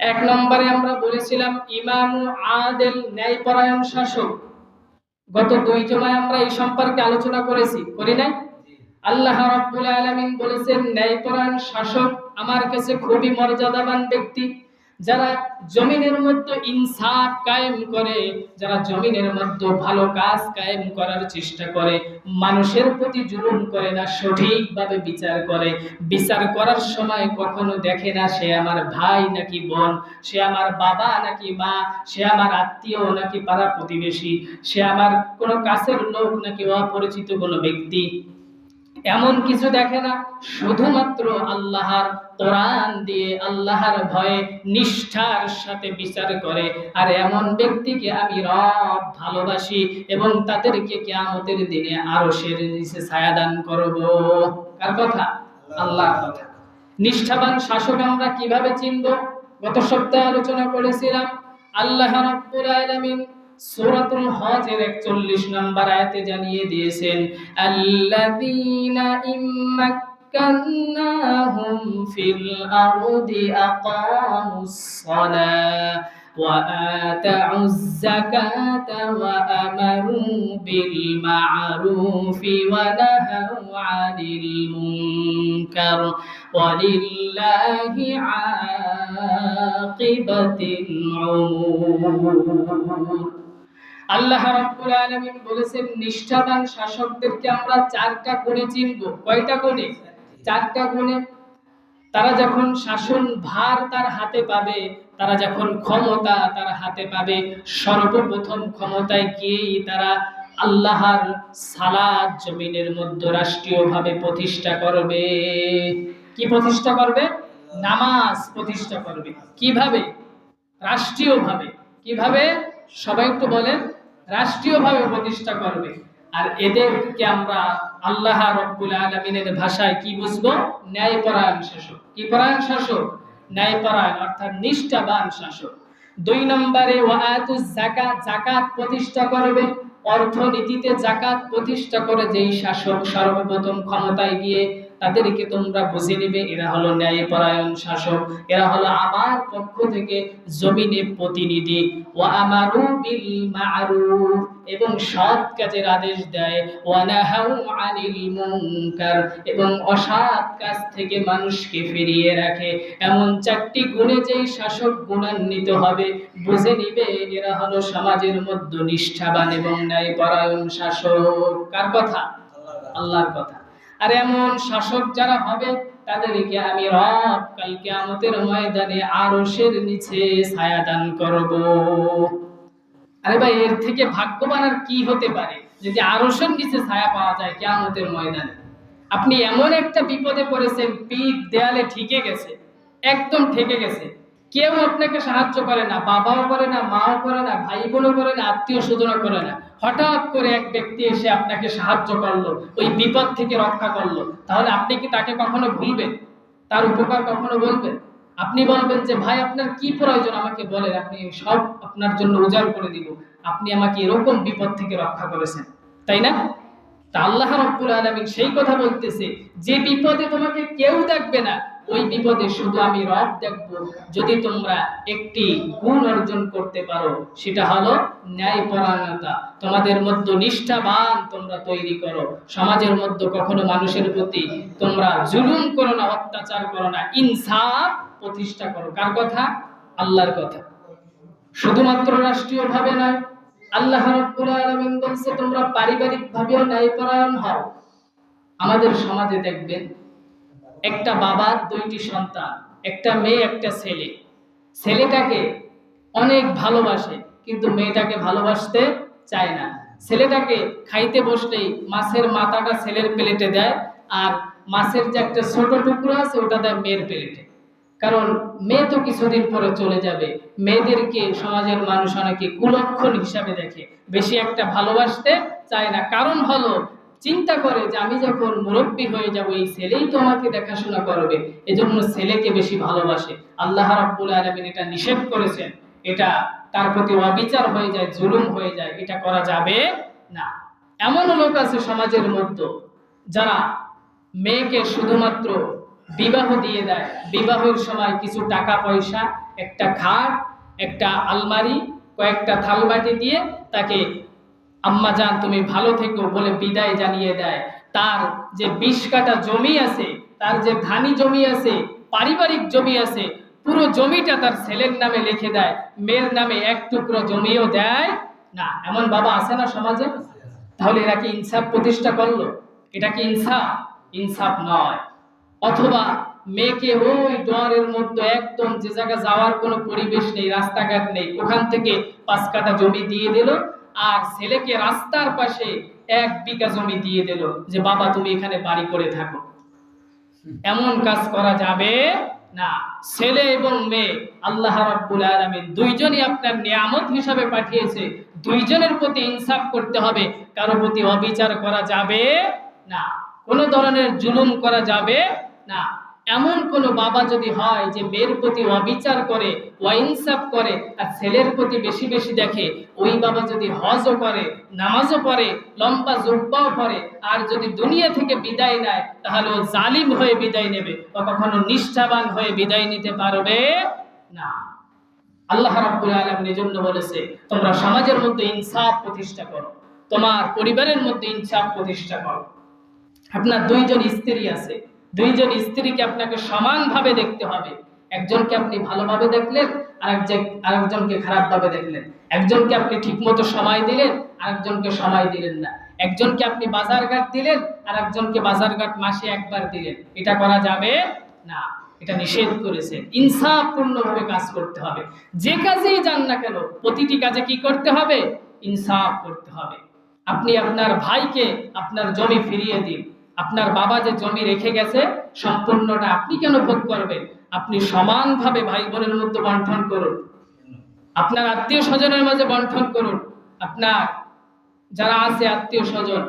এক নম্বরে আমরা বলেছিলাম, ইমাম আদেল ন্যায়পরায়ণ শাসক। গত দুই জমায় আমরা এই সম্পর্কে আলোচনা করেছি, করি নাই? আল্লাহ রাব্বুল আলামিন বলেছেন, ন্যায়পরায়ণ শাসক আমার কাছে খুবই মর্যাদাবান ব্যক্তি। যারা জমিনের মধ্যে ইনসাফ কায়েম করে, যারা জমিনের মধ্যে ভালো কাজ কায়েম করার চেষ্টা করে, মানুষের প্রতি জুলুম করে না, সঠিকভাবে বিচার করে। বিচার করার সময় কখনো দেখে না, সে আমার ভাই নাকি বোন, সে আমার বাবা নাকি মা, সে আমার আত্মীয় নাকি পাড়া প্রতিবেশী, সে আমার কোনো কাছের লোক নাকি অপরিচিত কোনো ব্যক্তি। এমন কিছু দেখে না। শুধুমাত্র আল্লাহর কোরআন দিয়ে আল্লাহর ভয়ে নিষ্ঠার সাথে বিচার করে। আর এমন ব্যক্তিকে আমি রব ভালোবাসি এবং তাদেরকে কিয়ামতের দিনে আরও সের নিচে ছায়াদান করব। কার কথা? আল্লাহর কথা। নিষ্ঠাবান শাসক আমরা কীভাবে চিনব? গত সপ্তাহে আলোচনা করেছিলাম, আল্লাহ রাব্বুল আলামিন সূরাতুল হজের 41 নম্বর আয়াতে জানিয়ে দিয়েছেন আল্লাযীনা ইম্মাক্কান্নাহুম ফিল আরদি আকামুস সালাহ وآتوا الزكاة وأمروا بالمعروف ونهوا عن المنكر ولله عاقبة العمور আল্লাহ রাব্বুল আলামিন বলেছেন, নিষ্ঠাবান শাসকদেরকে আমরা চারটা গুণে চিনব। কয়টা গুণে? চারটা গুণে তারা যখন শাসন ভার তার হাতে পাবে, তারা যখন ক্ষমতা তার হাতে পাবে, সর্বপ্রথম ক্ষমতায় গিয়েই তারা আল্লাহর সালাদ জমিনের মধ্যে রাষ্ট্রীয়ভাবে প্রতিষ্ঠা করবে। কি প্রতিষ্ঠা করবে? নামাজ প্রতিষ্ঠা করবে। কীভাবে? রাষ্ট্রীয়ভাবে। কীভাবে? সবাই একটু বলেন। রাষ্ট্রীয়ভাবে প্রতিষ্ঠা করবে। আর এদেরকে আমরা আল্লাহ রব্বুল আলমিনের ভাষায় কি বুঝব? ন্যায়পরায়ণ শাসক। কি পরায়ণ শাসক? ন্যায়পরায়ণ, অর্থাৎ নিষ্ঠাবান শাসক। দুই নম্বরে ওয়াতু জাকাত জাকাত প্রতিষ্ঠা করবে। অর্থনীতিতে জাকাত প্রতিষ্ঠা করে যেই শাসক সর্বপ্রথম ক্ষমতায় গিয়ে তাদেরকে তোমরা বুঝে নেবে, এরা হলো ন্যায়পরায়ণ শাসক, এরা হলো আমার পক্ষ থেকে জমিনে প্রতিনিধি। ও আমারু বিল মারুফ, এবং সৎ কাজের আদেশ দেয়। ওয়া নাহাউ আনিল মুনকার, এবং অসৎ কাজ থেকে মানুষকে ফিরিয়ে রাখে। এমন চারটি গুণে যেই শাসক গুণান্বিত হবে, বুঝে নিবে এরা হলো সমাজের মধ্যে নিষ্ঠাবান এবং ন্যায়পরায়ণ শাসক। কার কথা? আল্লাহর কথা। আর এমন শাসক যারা হবে, তাদেরকে আমি রব কালকে আমাদের ময়দানে আরশের নিচে ছায়া দান করব। আরে ভাই, এর থেকে ভাগ্যবান আর কি হতে পারে? যদি আরশের নিচে ছায়া পাওয়া যায় কিয়ামতের ময়দানে। আপনি এমন একটা বিপদে পড়েছেন, পিঠ দেয়ালে ঠিকে গেছে, একদম ঠেকে গেছে। কেউ আপনাকে সাহায্য করে না, বাবাও করে না, মাও করে না ভাই বোনও করে না আত্মীয় স্বজনও করে না। হঠাৎ করে এক ব্যক্তি এসে আপনাকে সাহায্য করল, ওই বিপদ থেকে রক্ষা করল। তাহলে আপনি কি তাকে কখনো ভুলবেন? তার উপকার কখনো বলবেন? আপনি বলবেন যে, ভাই, আপনার কি প্রয়োজন? আমাকে বলেন আপনি সব আপনার জন্য উজাড় করে দিব। আপনি আমাকে এরকম বিপদ থেকে রক্ষা করেছেন। তাই না? তা আল্লাহ রব্বুল আলামিন সেই কথা বলতেছে, যে বিপদে তোমাকে কেউ দেখবে না ওই বিপদে শুধু আমি রব দেখব। যদি তোমরা একটি গুণ অর্জন করতে পারো, সেটা হলো ন্যায়পরায়ণতা। তোমাদের মধ্যে নিষ্ঠাবান তোমরা তৈরি করো। সমাজের মধ্যে কখনো মানুষের প্রতি তোমরা জুলুম করো না, অত্যাচার করো না। ইনসাফ প্রতিষ্ঠা করো। কার কথা? আল্লাহর কথা। শুধুমাত্র রাষ্ট্রীয়ভাবে নয়, আল্লাহ রাব্বুল আলামিন বলছে, তোমরা পারিবারিক ভাবেও ন্যায়পরায়ণ হও। আমাদের সমাজে দেখবেন একটা বাবার দুইটি সন্তান, একটা মেয়ে, একটা ছেলে। ছেলেটাকে অনেক ভালোবাসে, কিন্তু মেয়েটাকে ভালোবাসতে চায় না। ছেলেটাকে খাইতে বসলেই মাছের মাথাটা ছেলের প্লেটে দেয় আর মাছের যে একটা ছোট টুকরো আছে, ওটা দেয় মেয়ের প্লেটে। কারণ মেয়ে তো কিছুদিন পরে চলে যাবে। মেয়েদেরকে সমাজের মানুষ অনেকে কুলক্ষণ হিসাবে দেখে। বেশি একটা ভালোবাসতে চায় না। কারণ হলো চিন্তা করে যে আমি যখন মুরব্বী হয়ে যাব, এই ছেলেই তো আমাকে দেখাশোনা করবে। এজন্য ছেলেকে বেশি ভালোবাসে। আল্লাহ রাব্বুল আলামিন এটা নিষেধ করেছেন। এটা তার প্রতি অবিচার হয়ে যায়, জুলুম হয়ে যায়, এটা করা যাবে না। এমন লোক আছে সমাজের মধ্যে, যারা মেয়েকে শুধুমাত্র বিবাহ দিয়ে দেয়। বিবাহের সময় কিছু টাকা পয়সা, একটা খাট, একটা আলমারি, কয়েকটা থালবাটি দিয়ে তাকে আম্মা যান তুমি ভালো থেকো বলে বিদায় জানিয়ে দেয়। তার যে বিশ কাটা জমি আছে, তার যে ধানি জমি আছে, পারিবারিক জমি আছে, পুরো জমিটা তার ছেলের নামে লিখে দেয়। মেয়ের নামে এক টুকরো জমিও দেয় না। এমন বাবা আছে না সমাজে? তাহলে এরা কি ইনসাফ প্রতিষ্ঠা করল? এটা কি ইনসাফ? ইনসাফ নয়। অথবা মেয়েকে ওই ডোয়ারের মধ্যে একদম যে জায়গায় যাওয়ার কোনো পরিবেশ নেই, রাস্তাঘাট নেই, ওখান থেকে পাঁচ কাটা জমি দিয়ে দিল। আর ছেলেকে রাস্তার পাশে এক বিঘা জমি দিয়ে দিল যে, বাবা, তুমি এখানে বাড়ি করে থাকো। এমন কাজ করা যাবে না। ছেলে এবং মেয়ে, আল্লাহ রাব্বুল আলামিন দুইজনই আপনার নিয়ামত হিসাবে পাঠিয়েছে। দুইজনের প্রতি ইনসাফ করতে হবে। কারও প্রতি অবিচার করা যাবে না। কোনো ধরনের জুলুম করা যাবে না। এমন কোন বাবা যদি হয় যে মেয়ের প্রতি অবিচার করে ওয়াইনসাফ করে আর ছেলের প্রতি বেশি বেশি দেখে, ওই বাবা যদি হজও করে, নামাজও পড়ে, লম্বা জুব্বাও পড়ে, আর যদি দুনিয়া থেকে বিদায় নেয়, তাহলে ও জালিম হয়ে বিদায় নেবে ও কখনো নিষ্ঠাবান হয়ে বিদায় নিতে পারবে না। আল্লাহ রাব্বুল আলামিন এজন্য বলেছে, তোমরা সমাজের মধ্যে ইনসাফ প্রতিষ্ঠা করো, তোমার পরিবারের মধ্যে ইনসাফ প্রতিষ্ঠা করো। আপনার দুইজন স্ত্রী আছে দুইজন স্ত্রীকে আপনাকে সমানভাবে দেখতে হবে। একজনকে আপনি ভালোভাবে দেখলেন আর আরেকজনকে খারাপভাবে দেখলেন। একজনকে আপনি ঠিকমতো সময় দিলেন, আরেকজনকে সময় দিলেন না। একজনকে আপনি বাজারঘাট দিলেন আর একজনকে বাজারঘাট মাসে একবার দিলেন। এটা করা যাবে না। এটা নিষেধ করেছে। ইনসাফপূর্ণভাবে কাজ করতে হবে। যে কাজেই যান না কেন, প্রতিটি কাজে কি করতে হবে? ইনসাফ করতে হবে। আপনি আপনার ভাইকে আপনার জমি ফিরিয়ে দিন। আপনার বাবা যে জমি রেখে গেছে, সম্পূর্ণটা আপনি কেন ভোগ করবেন? আপনি সমানভাবে ভাই বোনের মধ্যে বন্টন করুন। আপনার আত্মীয় স্বজনের মাঝে বন্টন করুন। আপনার, যারা আছে আত্মীয় স্বজন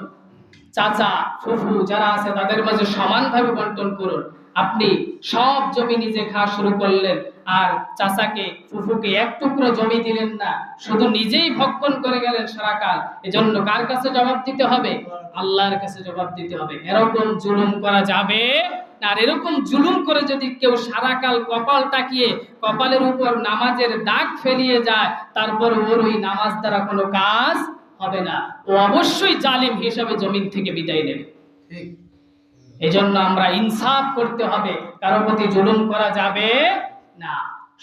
চাচা, ফুফু যারা আছে তাদের মাঝে সমানভাবে বন্টন করুন। আপনি সব জমি নিজে খাওয়া শুরু করলেন আর চাচাকে, ফুফুকে এক টুকরো জমি দিলেন না, শুধু নিজেই ভক্ষণ করে গেলেন সারাকাল। এজন্য কার কাছে জবাব দিতে হবে? আল্লাহর কাছে জবাব দিতে হবে। এরকম জুলুম করা যাবে আর এরকম জুলুম করে যদি কেউ সারাকাল কপাল টাকিয়ে কপালের উপর নামাজের দাগ ফেলিয়ে যায়, তারপর ওর ওই নামাজ দ্বারা কোনো কাজ হবে না। ও অবশ্যই জালিম হিসাবে জমিন থেকে বিদায় নেবে। এই জন্য আমরা ইনসাফ করতে হবে। কারও প্রতি জুলুম করা যাবে না।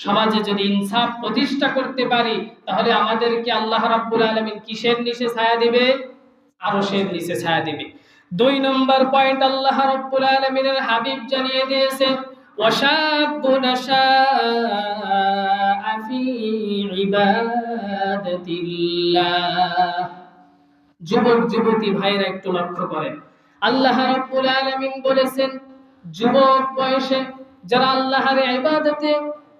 সমাজে যদি ইনসাফ প্রতিষ্ঠা করতে পারি তাহলে আমাদেরকে আল্লাহ রাব্বুল আলমিন কিসের নিচে ছায়া দিবে? আরও সের নিচে ছায়া দিবে। দুই নম্বর পয়েন্ট আল্লাহ রাব্বুল আলমিনের হাবিব জানিয়ে দিয়েছে ওয়াশাবুন আশা في عبادة الله যুবক যুবতী ভাইরা একটু লক্ষ্য করেন আল্লাহ রাব্বুল আলামিন বলেছেন যুবক বয়সে যারা আল্লাহর ইবাদতে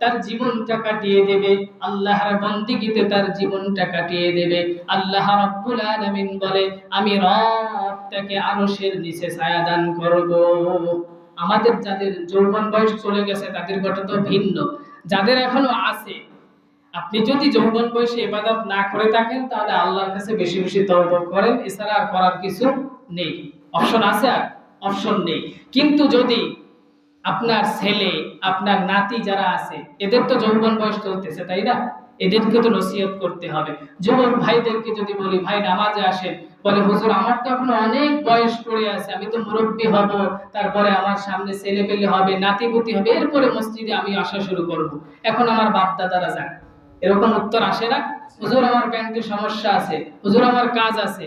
তার জীবনটা কাটিয়ে দেবে আল্লাহর বন্দিগিতে তার জীবনটা কাটিয়ে দেবে আল্লাহ রাব্বুল আলামিন বলে আমি রব তাকে আরশের নিচে ছায়া দান করব আমাদের যাদের যৌবন বয়স চলে গেছে তাদের কথা তো ভিন্ন যাদের এখনো আছে আপনি যদি যৌবন বয়সে ইবাদত না করে থাকেন, তাহলে আল্লাহর কাছে বেশি বেশি তওবা করেন। এছাড়া আর করার কিছু নেই। অপশন আছে আর অপশন নেই। কিন্তু যদি আপনার ছেলে, আপনার নাতি যারা আছে, এদের তো যৌবন বয়স চলতেছে, তাই না? এদেরকে তো নসিহত করতে হবে। যুবক ভাইদেরকে যদি বলি, ভাই, নামাজে আসেন। বলে, হুজুর, আমার তো এখনও অনেক বয়স পড়ে আছে, আমি তো মুরব্বী হব। তারপরে আমার সামনে ছেলে পেলে হবে, নাতিপুতি হবে। এরপরে মসজিদে আমি আসা শুরু করব। এখন আমার বাপ দাদারা যাক। এরকম উত্তর আসে না। হুজুর, আমার প্যান্টে সমস্যা আছে। হুজুর, আমার কাজ আছে।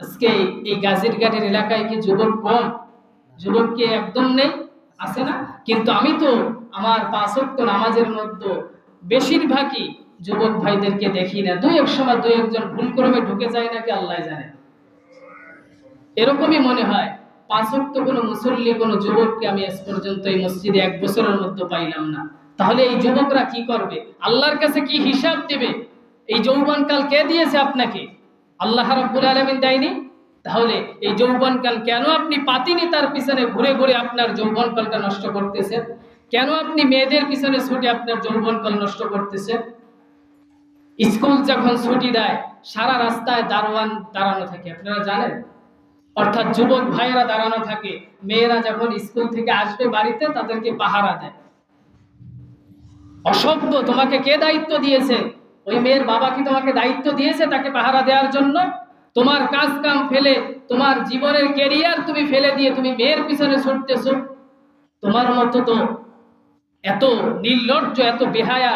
আজকে এই গাজীর ঘাটের এলাকায় কি যুবক কম? যুবক কি একদম নেই? আছে না? কিন্তু আমি তো আমার পাঁচক্ত নামাজের মধ্যে বেশিরভাগই যুবক ভাইদেরকে দেখি না। দুই এক সময় দুই একজন ভুল ক্রমে ঢুকে যায় নাকি আল্লাহ জানে। এরকমই মনে হয়। পাঁচক্ত কোনো মুসল্লি, কোনো যুবককে আমি আজ পর্যন্ত এই মসজিদে এক বছরের মধ্যে পাইলাম না। তাহলে এই যুবকরা কি করবে? আল্লাহর কাছে কি হিসাব দেবে? এই যৌবনকাল কে দিয়েছে আপনাকে? আল্লাহ রাব্বুল আলামিন দেয়নি? তাহলে এই যৌবনকাল কেন আপনি পাতিনি তার পিছনে ঘুরে ঘুরে আপনার যৌবনকালটা নষ্ট করতেছেন? কেন আপনি মেয়েদের পিছনে ছুটে আপনার যৌবনকাল নষ্ট করতেছেন? স্কুল যখন ছুটি দেয়, সারা রাস্তায় দারোয়ান দাঁড়ানো থাকে, আপনারা জানেন? অর্থাৎ যুবক ভাইয়েরা দাঁড়ানো থাকে। মেয়েরা যখন স্কুল থেকে আসবে বাড়িতে, তাদেরকে পাহারা দেয়। অসভ্য, তোমাকে কে দায়িত্ব দিয়েছে? ওই মেয়ের বাবা কি তোমাকে দায়িত্ব দিয়েছে তাকে পাহারা দেওয়ার জন্য? তোমার কাজ কাম ফেলে, তোমার জীবনের কেরিয়ার তুমি ফেলে দিয়ে তুমি মেয়ের পিছনে ছুটতেছো। তোমার মতো তো এত নির্লজ্জ, এত বেহায়া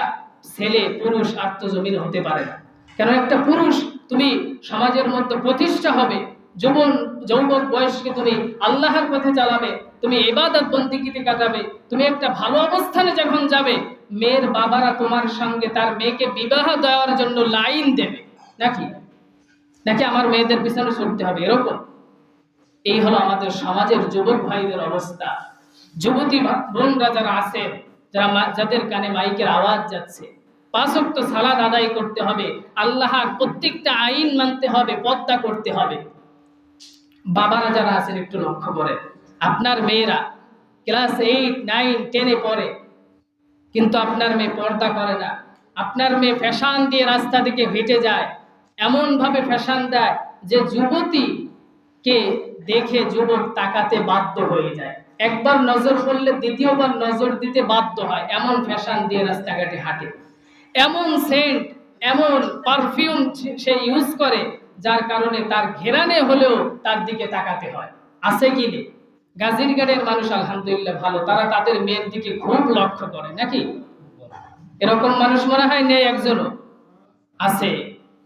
ছেলে, পুরুষ আত্মজমিন হতে পারে না। কেন একটা পুরুষ তুমি সমাজের মধ্যে প্রতিষ্ঠা হবে, যৌবন যৌবন বয়সকে তুমি আল্লাহর পথে চালাবে, তুমি এবাদত বন্দিগিতে কাটাবে, তুমি একটা ভালো অবস্থানে যখন যাবে মেয়ের বাবারা তোমার সঙ্গে তার মেয়েকে বিবাহ দেওয়ার জন্য লাইন দেবে। নাকি? নাকি আমার মেয়েদের পিছনে ছুটতে হবে? এরকম। এই হলো আমাদের সমাজের যুবক ভাইদের অবস্থা। যুবতী বোনরা যারা আছে, যারা যাদের কানে মাইকের আওয়াজ যাচ্ছে পাঁচক্ত সালাদ আদায় করতে হবে, আল্লাহর প্রত্যেকটা আইন মানতে হবে পদ্মা করতে হবে। বাবারা যারা আছেন, একটু লক্ষ্য করে। আপনার মেয়েরা ক্লাস এইট, নাইন, টেনে পড়ে কিন্তু আপনার মেয়ে পর্দা করে না। আপনার মেয়ে ফ্যাশন দিয়ে রাস্তা থেকে হেঁটে যায় এমন ভাবে ফ্যাশন দেয় যে যুবতী কে দেখে যুবক তাকাতে বাধ্য হয়ে যায়। একবার নজর পড়লে দ্বিতীয়বার নজর দিতে বাধ্য হয়, এমন ফ্যাশন দিয়ে রাস্তাঘাটে হাঁটে। এমন সেন্ট এমন পারফিউম সে ইউজ করে, যার কারণে তার ঘেরানে হলেও তার দিকে তাকাতে হয়। আছে কি নেই? গাজীরগড়ের মানুষ, আলহামদুলিল্লাহ, ভালো। তারা তাদের মেয়ের দিকে খুব লক্ষ্য করে, নাকি? এরকম মানুষ মনে হয় নেই একজনও আছে।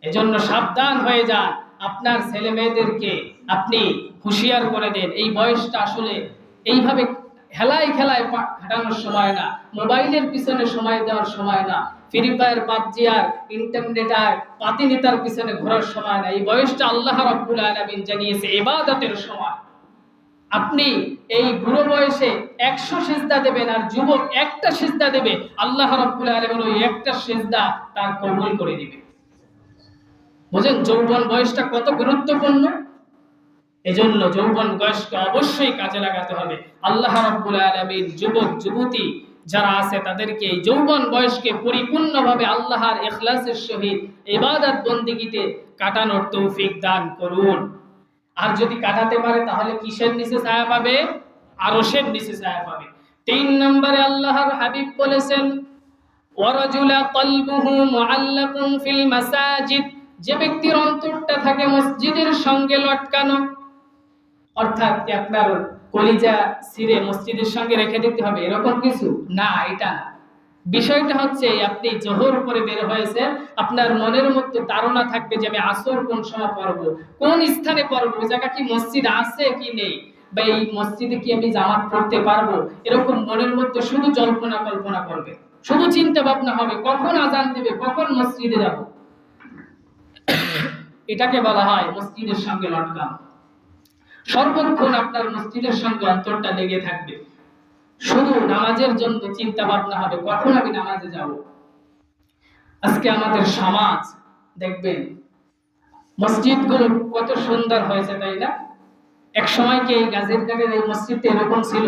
এজন্য সাবধান হয়ে যান। আপনার ছেলে মেয়েদেরকে আপনি হুঁশিয়ার করে দেন। এই বয়সটা আসলে এইভাবে খেলায় খেলায় কাটানোর সময় না, মোবাইলের পিছনে সময় দেওয়ার সময় না, ফ্রি ফায়ার, পাবজি আর ইন্টারনেট আর পাতিনিতার পিছনে ঘোরার সময় না। এই বয়সটা আল্লাহ রাব্বুল আলামিন জানিয়েছে ইবাদতের সময়। আপনি এই বুড়ো বয়সে একশো সিজদা দেবেন আর যুবক একটা সিজদা দেবে, আল্লাহ রাব্বুল আলামিন ওই একটা সিজদা তার কবুল করে দিবে বুঝেন, যৌবন বয়সটা কত গুরুত্বপূর্ণ? এজন্য যৌবন বয়সকে অবশ্যই কাজে লাগাতে হবে। আল্লাহ রাব্বুল আলামিন যুবক, যুবতী যারা আছে, তাদেরকে এই যৌবন বয়সকে পরিপূর্ণভাবে আল্লাহর ইখলাসের সহিত ইবাদত বন্দিগিতে কাটানোর তৌফিক দান করুন। আর যদি কাটাতে পারে, তাহলে কিসের নিচে ছায়া পাবে? আরশের নিচে ছায়া পাবে। তিন নম্বরে আল্লাহর হাবিব বলেছেন, ওয়ারাজুলা কলবুহু মুআল্লাকুন ফিল মাসাজিদ। যে ব্যক্তির অন্তরটা থাকে মসজিদের সঙ্গে লটকানো, অর্থাৎ আপনার কলিজা সিরে মসজিদের সঙ্গে রেখে দিতে হবে, এরকম কিছু? না, এটা না। বিষয়টা হচ্ছে, আপনি জোহর করে বের হয়েছে আপনার মনের মধ্যে ধারণা থাকবে যে আমি আসর কোন সময় পড়ব, কোন স্থানে পড়ব, ওই জায়গা কি মসজিদ আছে কি নেই, বা এই মসজিদে কি আমি জামাত পড়তে পারব? এরকম মনের মধ্যে শুধু জল্পনা কল্পনা করবে। শুধু চিন্তা ভাবনা হবে, কখন আজান দেবে, কখন মসজিদে যাব? এটাকে বলা হয় মসজিদের সঙ্গে লটকানো। সর্বক্ষণ আপনার মসজিদের সঙ্গে অন্তরটা লেগে থাকবে। শুধু নামাজের জন্য চিন্তা ভাবনা হবে, কখন আমি নামাজে যাব? আজকে আমাদের সমাজ, দেখবেন, মসজিদগুলো কত সুন্দর হয়েছে, তাই না? এক সময় কি এই গাজীর কাটের এই মসজিদটা এরকম ছিল?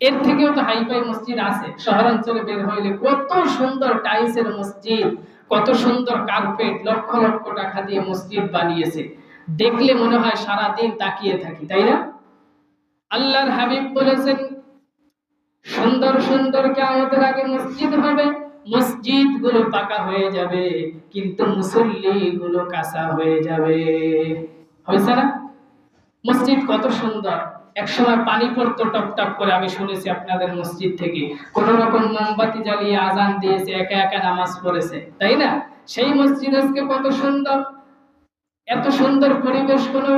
এর থেকেও তো হাইফাই মসজিদ আছে, শহরাঞ্চলে বের হইলে কত সুন্দর টাইলসের মসজিদ, কত সুন্দর কার্পেট, লক্ষ লক্ষ টাকা দিয়ে মসজিদ বানিয়েছে। দেখলে মনে হয় সারা দিন তাকিয়ে থাকি, তাই না? আল্লাহর হাবিব বলেছেন সুন্দর সুন্দর কেমতের আগে মসজিদ হবে। মসজিদগুলো পাকা হয়ে যাবে, কিন্তু মুসল্লি গুলো কাঁচা হয়ে যাবে। হয়েছে না? মসজিদ কত সুন্দর। একসময় পানি পড়তো, টপ টপ করে। আমি শুনেছি আপনাদের মসজিদ থেকে। কোন রকম মোমবাতি জ্বালিয়ে আজান দিয়েছে, একা একা নামাজ পড়েছে। তাই না? সেই মসজিদ আজকে কত সুন্দর। এত সুন্দর পরিবেশ, কোনো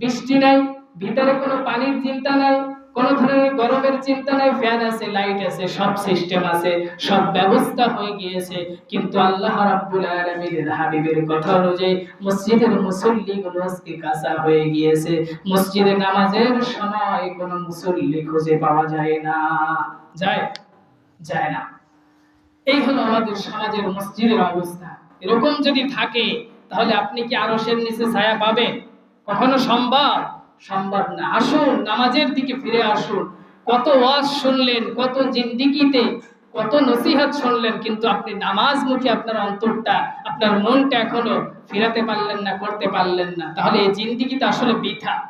বৃষ্টি নাই, ভিতরে কোনো পানির চিন্তা নাই। কোনো ধরনের গরমের চিন্তা নাই ফ্যান আছে লাইট আছে, সব সিস্টেম আছে, সব ব্যবস্থা হয়ে গিয়েছে। কিন্তু আল্লাহ রাব্বুল আলামিনের হাবিবের কথা অনুযায়ী মসজিদের মুসল্লিগুলো আজকে কাঁচা হয়ে গিয়েছে। মসজিদে নামাজের সময় কোনো মুসল্লি খুঁজে পাওয়া যায় না। যায়? যায় না। এই হলো আমাদের সমাজের মসজিদের অবস্থা। এরকম যদি থাকে, তাহলে আপনি কি আরশের নিচে ছায়া পাবেন? কখনো সম্ভব? সম্ভব না। আসুন, নামাজের দিকে ফিরে আসুন। কত ওয়াজ শুনলেন, কত জিন্দিগিতে কত নসিহত শুনলেন, কিন্তু আপনি নামাজ মুখে আপনার অন্তরটা, আপনার মনটা এখনও ফিরাতে পারলেন না, করতে পারলেন না। তাহলে এই জিন্দিগিটা আসলে বৃথা।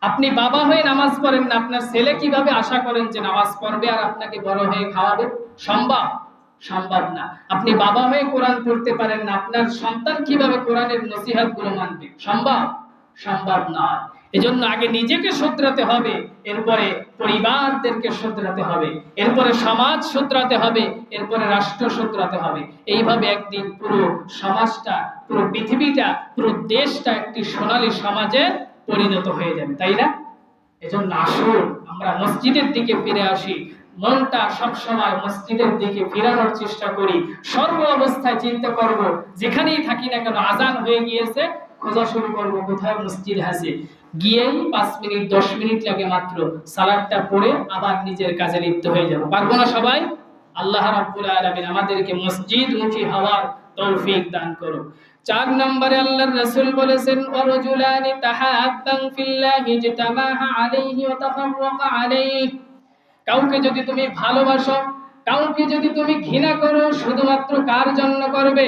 আপনি বাবা হয়ে নামাজ পড়েন না, আপনার ছেলে কীভাবে আশা করেন যে নামাজ পড়বে আর আপনাকে বড় হয়ে খাওয়াবে? সম্ভব। সম্ভব না। আপনি বাবা হয়ে কোরআন পড়তে পারেন না, আপনার সন্তান কীভাবে কোরআনের নসিহাতগুলো মানবে? সম্ভব। সম্ভব নয়। এজন্য আগে নিজেকে শুধরাতে হবে, এরপরে পরিবারদেরকে শুধরাতে হবে, এরপরে সমাজ শুধরাতে হবে, এরপরে রাষ্ট্র শুধরাতে হবে। এইভাবে একদিন পুরো সমাজটা, পুরো পৃথিবীটা, পুরো দেশটা একটি সোনালী সমাজে পরিণত হয়ে যাবে, তাই না? এজন্য আসুন, আমরা মসজিদের দিকে ফিরে আসি। মনটা সবসময় মসজিদের দিকে ফেরানোর চেষ্টা করি। সর্ব অবস্থায় চিন্তা করব, যেখানেই থাকি না কেন, আজান হয়ে গিয়েছে, খোঁজা শুরু করব, কোথায় মসজিদ আছে? গিয়েই পাঁচ মিনিট, দশ মিনিট লাগে মাত্র সালাদটা পড়ে আবার নিজের কাজে লিপ্ত হয়ে যাব। পারব না সবাই? আল্লাহ রাব্বুল আলামিন আমাদেরকে মসজিদ মুখী হওয়ার তৌফিক দান করো চার নম্বরে আল্লাহর রাসূল বলেছেন ওয়ারজুলানি তাহাব্বান ফিল্লাহি জিতামাহা আলাইহি ওয়া তাফাররাকা আলাইহি। কাউকে যদি তুমি ভালোবাসো, কাউকে যদি তুমি ঘৃণা করো, শুধুমাত্র কার জন্য করবে?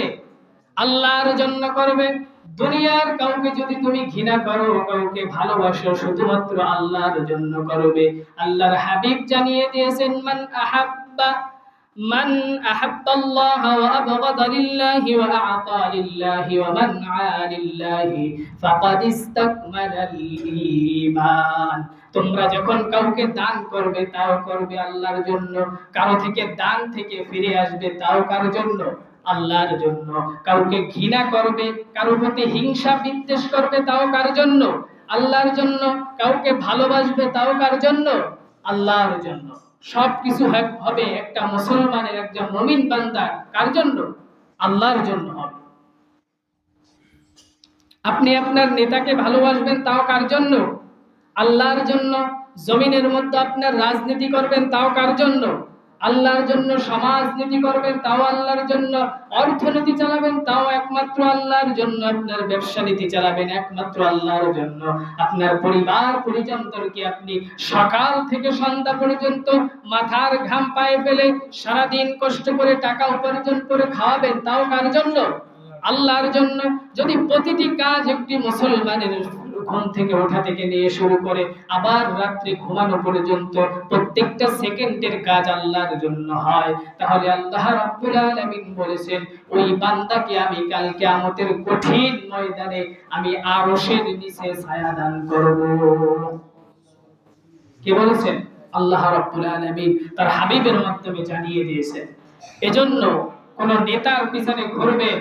আল্লাহর জন্য করবে। দুনিয়ার কাউকে যদি তুমি ঘৃণা করো, কাউকে ভালোবাসো, শুধুমাত্র আল্লাহর জন্য করবে। আল্লাহর হাবিব জানিয়ে দিয়েছেন, মান আহাব্বা, মান আহাব্বাল্লাহ ওয়া আবগাদা লিল্লাহি ওয়া আ'তা লিল্লাহি ওয়া মান লিল্লাহি ফাকাদ তোমরা যখন কাউকে দান করবে, তাও করবে আল্লাহর জন্য। কারও থেকে দান থেকে ফিরে আসবে, তাও কারও জন্য। আল্লাহর জন্য। কাউকে ঘৃণা করবে, কারোর প্রতি হিংসা বিদ্বেষ করবে, তাও কার জন্য? আল্লাহর জন্য। কাউকে ভালোবাসবে, তাও কার জন্য? আল্লাহর জন্য। সবকিছু হক- হবে একটা মুসলমানের একজন মমিন বান্দা। কার জন্য? আল্লাহর জন্য হবে। আপনি আপনার নেতাকে ভালোবাসবেন, তাও কার জন্য? আল্লাহর জন্য। জমিনের মধ্যে আপনার রাজনীতি করবেন, তাও কার জন্য? আল্লাহর জন্য সমাজনীতি করবেন, তাও আল্লাহর জন্য। অর্থনীতি চালাবেন, তাও একমাত্র আল্লাহর জন্য। আপনার ব্যবসা নীতি চালাবেন, একমাত্র আল্লাহর জন্য। আপনার পরিবার পরিজনদেরকে আপনি সকাল থেকে সন্ধ্যা পর্যন্ত মাথার ঘাম পায়ে ফেলে সারাদিন কষ্ট করে টাকা উপার্জন করে খাওয়াবেন, তাও কার জন্য? আল্লাহর জন্য। যদি প্রতিটি কাজ একটি মুসলমানের ঘুম থেকে ওঠা থেকে নিয়ে শুরু করে আবার রাত্রে ঘুমানো পর্যন্ত প্রত্যেকটা সেকেন্ডের কাজ আল্লাহর জন্য হয়। তাহলে আল্লাহ রাব্বুল আলামিন বলেছেন, ওই বান্দাকে আমি কাল কিয়ামতের কঠিন ময়দানে আমি আরশের নিচে ছায়া দান করব। কে বলেছেন? আল্লাহ রাব্বুল আলামিন তার হাবিবের মাধ্যমে জানিয়ে দিয়েছেন। এজন্য কোন নেতার পিছনে ঘুরবেন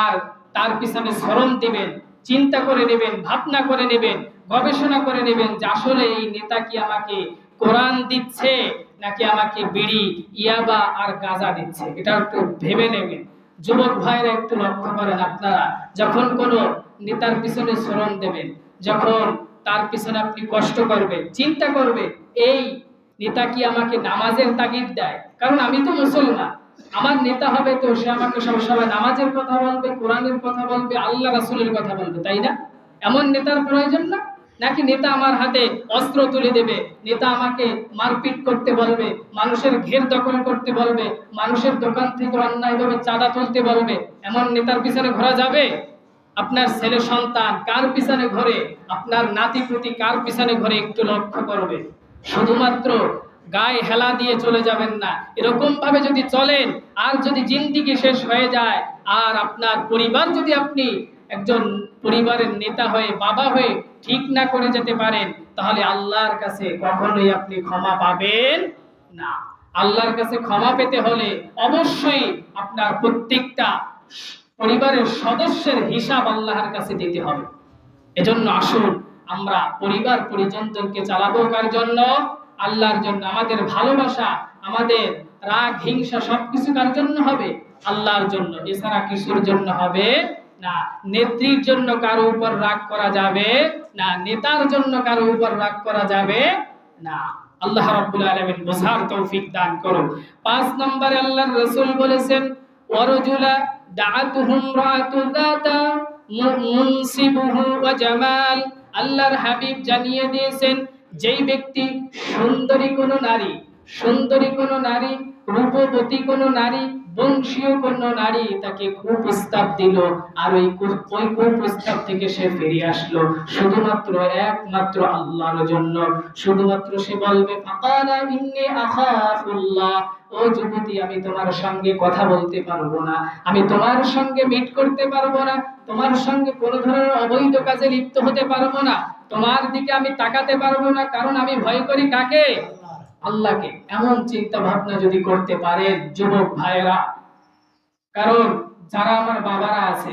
আর তার পিছনে স্মরণ দিবেন চিন্তা করে নেবেন, ভাবনা করে নেবেন, গবেষণা করে নেবেন যে আসলে এই নেতা কি আমাকে কোরআন দিচ্ছে নাকি আমাকে বিড়ি, ইয়াবা আর গাঁজা দিচ্ছে? এটা একটু ভেবে নেবেন। যুবক ভাইরা একটু লক্ষ্য করেন আপনারা, যখন কোনো নেতার পিছনে স্মরণ দেবেন, যখন তার পিছনে আপনি কষ্ট করবেন, চিন্তা করবে এই নেতা কি আমাকে নামাজের তাগিদ দেয়? কারণ আমি তো মুসলমান। আমার নেতা হবে তো, সে আমাকে সবসময় নামাজের কথা বলবে, কোরআনের কথা বলবে, আল্লাহ রাসূলের কথা বলবে, তাই না? এমন নেতার প্রয়োজন না? নাকি নেতা আমার হাতে অস্ত্র তুলে দেবে, নেতা আমাকে মারপিট করতে বলবে, মানুষের ঘের দখল করতে বলবে, মানুষের দোকান থেকে অন্যায়ভাবে চাঁদা তুলতে বলবে, এমন নেতার পিছনে ঘোরা যাবে? আপনার ছেলে সন্তান কার পিছনে ঘরে? আপনার নাতি পুতি কার পিছনে ঘরে একটু লক্ষ্য করবে। শুধুমাত্র গায়ে হেলা দিয়ে চলে যাবেন না। এরকম ভাবে যদি চলেন, আর যদি জিন্দিগি শেষ হয়ে যায়, আর আপনার পরিবার যদি আপনি একজন পরিবারের নেতা হয়ে, বাবা হয়ে ঠিক না করে যেতে পারেন, তাহলে আল্লাহর কাছে কখনোই আপনি ক্ষমা পাবেন না। আল্লাহর কাছে ক্ষমা পেতে হলে অবশ্যই আপনার প্রত্যেকটা পরিবারের সদস্যের হিসাব আল্লাহর কাছে দিতে হবে। এজন্য আসুন, আমরা পরিবার পরিজনদেরকে চালাবো কার জন্য? আল্লাহর জন্য, আমাদের ভালোবাসা, আমাদের রাগ, হিংসা সবকিছু কার জন্য হবে? আল্লাহর জন্য। এছাড়া কিছুর জন্য হবে? না, নেত্রীর জন্য কারও উপর রাগ করা যাবে? না, নেতার জন্য কারও উপর রাগ করা যাবে? না। আল্লাহ রাব্বুল আলামিন বোঝার তৌফিক দান করো পাঁচ নম্বরে আল্লাহর রাসূল বলেছেন, ওয়ারজুলা দাআতুহুম রাআতু যাতা মুনসিবুহু ওয়া জামাল। আল্লাহর হাবিব জানিয়ে দিয়েছেন যেই ব্যক্তি সুন্দরী কোনো নারী সুন্দরী কোনো নারী রূপবতী কোনো নারী বংশীয় কোন নারী তাকে কুপ্রস্তাব দিল, আর ওই ওই কুপ্রস্তাব থেকে সে ফিরে আসলো। শুধুমাত্র একমাত্র আল্লাহর জন্য। শুধুমাত্র সে বলবে, ফাকালা ইন্নী আখাফুল্লাহ। ও যুবতী, আমি তোমার সঙ্গে কথা বলতে পারব না। আমি তোমার সঙ্গে মিট করতে পারব না। তোমার সঙ্গে কোনো ধরনের অবৈধ কাজে লিপ্ত হতে পারব না। তোমার দিকে আমি তাকাতে পারব না, কারণ আমি ভয় করি কাকে? আল্লাহকে এমন চিন্তা ভাবনা যদি করতে পারে যুবক ভাইয়েরা কারণ যারা আমার বাবারা আছে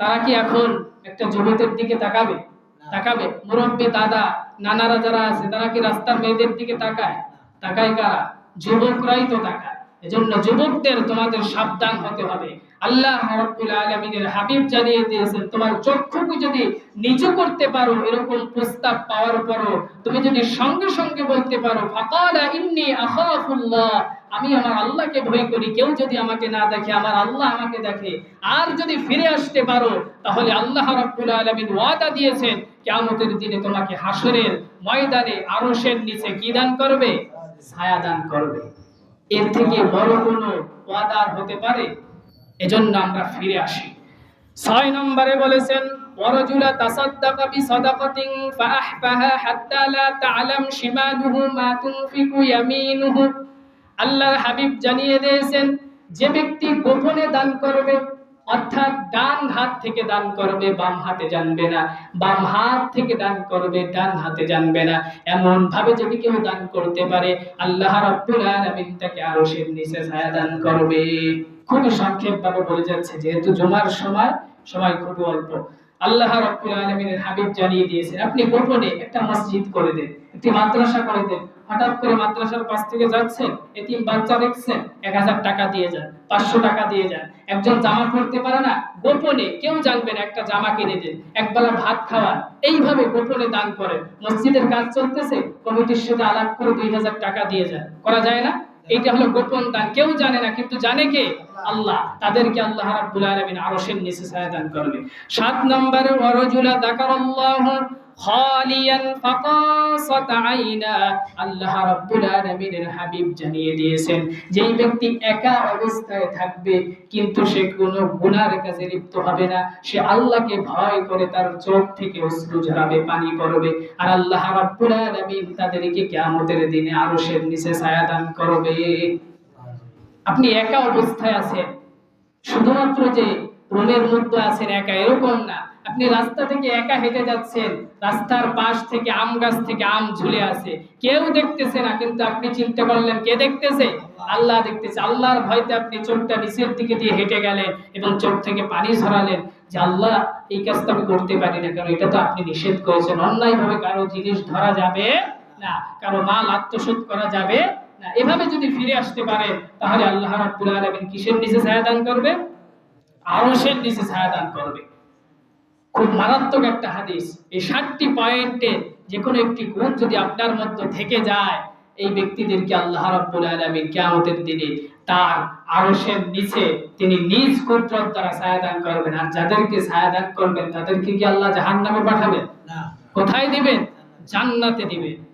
তারা কি এখন একটা যুবকের দিকে তাকাবে? তাকাবে? মুরব্বী দাদা নানারা যারা আছে তারা কি রাস্তার মেয়েদের দিকে তাকায়? তাকায় কারা? যুবকরাই তো তাকায়। এজন্য যুবকদের তোমাদের সাবধান হতে হবে। আল্লাহ রাব্বুল আলামিনের হাবিব জানিয়ে দিয়েছেন, তোমার চক্ষুকে যদি নিচু করতে পারো, এরকম প্রস্তাব পাওয়ার পরও তুমি যদি সঙ্গে সঙ্গে বলতে পারো, ফাকালা ইন্নী আখাফুল্লাহ আমি আমার আল্লাহকে ভয় করি। কেউ যদি আমাকে না দেখে, আমার আল্লাহ আমাকে দেখে। আর যদি ফিরে আসতে পারো, তাহলে আল্লাহ রাব্বুল আলামিন ওয়াদা দিয়েছেন, কিয়ামতের দিনে তোমাকে হাসরের ময়দানে আরশের নিচে কি দান করবে? ছায়া দান করবে। এর থেকে বড় কোনো ওয়াদা আর হতে পারে? এজন্য আমরা ফিরে আসি। ছয় নম্বরে বলেছেন, ওয়ারাজুলা তাসাদ্দাকা বিসাদাকাতিন ফাআহফাহা হাত্তা লা তা'লাম শিমালুহু মা তুনফিকু ইয়ামিনুহু। আল্লাহর হাবিব জানিয়ে দিয়েছেন, যে ব্যক্তি গোপনে দান করবে অর্থাৎ ডান হাত থেকে দান করবে, বাম হাতে জানবে না। বাম হাত থেকে দান করবে, ডান হাতে জানবে না। এমন ভাবে যদি কেউ দান করতে পারে, আল্লাহ রাব্বুল আলামিন তাকে আরশের নিচে ছায়া দান করবে। খুবই সংক্ষেপ ভাবে বলে যাচ্ছে, যেহেতু জমার সময় সময় খুবই অল্প। আল্লাহ রাব্বুল আলামিনের হাবিব জানিয়ে দিয়েছেন, আপনি গোপনে একটা মসজিদ করে দেন, একটি মাদ্রাসা করে দেন। হঠাৎ করে মাদ্রাসার পাশ থেকে যাচ্ছেন এতিম বাচ্চা দেখছেন এক হাজার টাকা দিয়ে যান পাঁচশো টাকা দিয়ে যান একজন জামা পড়তে পারে না, গোপনে কেউ জানবে না, একটা জামা কিনে দেন একবেলা ভাত খাওয়া। এইভাবে গোপনে দান করে। মসজিদের কাজ চলতেছে, কমিটির সাথে আলাপ করে দুই হাজার টাকা দিয়ে যান করা যায় না? এইটা হলো গোপন দান। কেউ জানে না, কিন্তু জানে কে? আল্লাহ, তাদেরকে আল্লাহ রাব্বুল আলামিন আরশের নিচে ছায়া দান করবে সাত নম্বরে, ওয়ারাজুলা যাকারাল্লাহু খালিয়ান ফাকাসাত আইনা, আল্লাহ রাব্বুল আলামিনের হাবিব জানিয়ে দিয়েছেন, যেই ব্যক্তি একা অবস্থায় থাকবে, কিন্তু সে কোনো গুনার কাজে লিপ্ত হবে না, সে আল্লাহকে ভয় করে তার চোখ থেকে অশ্রু ঝরাবে, পানি পড়বে, আর আল্লাহ রাব্বুল আলামিন তাদেরকে কিয়ামতের দিনে আরশের নিচে ছায়া দান করবে। আপনি একা অবস্থায় আছেন। শুধুমাত্র যে রুমের মধ্যে আছেন একা, এরকম না। আপনি রাস্তা থেকে একা হেঁটে যাচ্ছেন, রাস্তার পাশ থেকে আম গাছ থেকে আম ঝুলে আছে। কেউ দেখতেছে না, কিন্তু আপনি চিন্তা করলেন, কে দেখতেছে? আল্লাহ দেখতেছে। আল্লাহর ভয়তে আপনি চোখটা নিচের দিকে দিয়ে হেঁটে গেলেন এবং চোখ থেকে পানি ঝরালেন যে আল্লাহ, এই কাজটা আমি করতে পারি না কারণ এটা তো আপনি নিষেধ করেছেন। অন্যায়ভাবে কারও জিনিস ধরা যাবে না, কারও মাল আত্মসাৎ করা যাবে না এভাবে যদি ফিরে আসতে পারে তাহলে আল্লাহ রাব্বুল আলামিন কিসের নিচে ছায়া দান করবে? আরশের নিচে ছায়া দান করবে। খুব মারাত্মক একটা হাদিস। এই ষাটটি পয়েন্টে যে কোনো একটি গুণ যদি আপনার মধ্যে থেকে যায় এই ব্যক্তিদেরকে আল্লাহ রাব্বুল আলামিন কিয়ামতের দিনে তার আরশের নিচে তিনি নিজ কুদরত দ্বারা ছায়া দান করবেন। আর যাদেরকে ছায়া দান করবেন তাদেরকে কি আল্লাহ জাহান্নামে পাঠাবেন? না। কোথায় দিবেন? জান্নাতে দিবেন।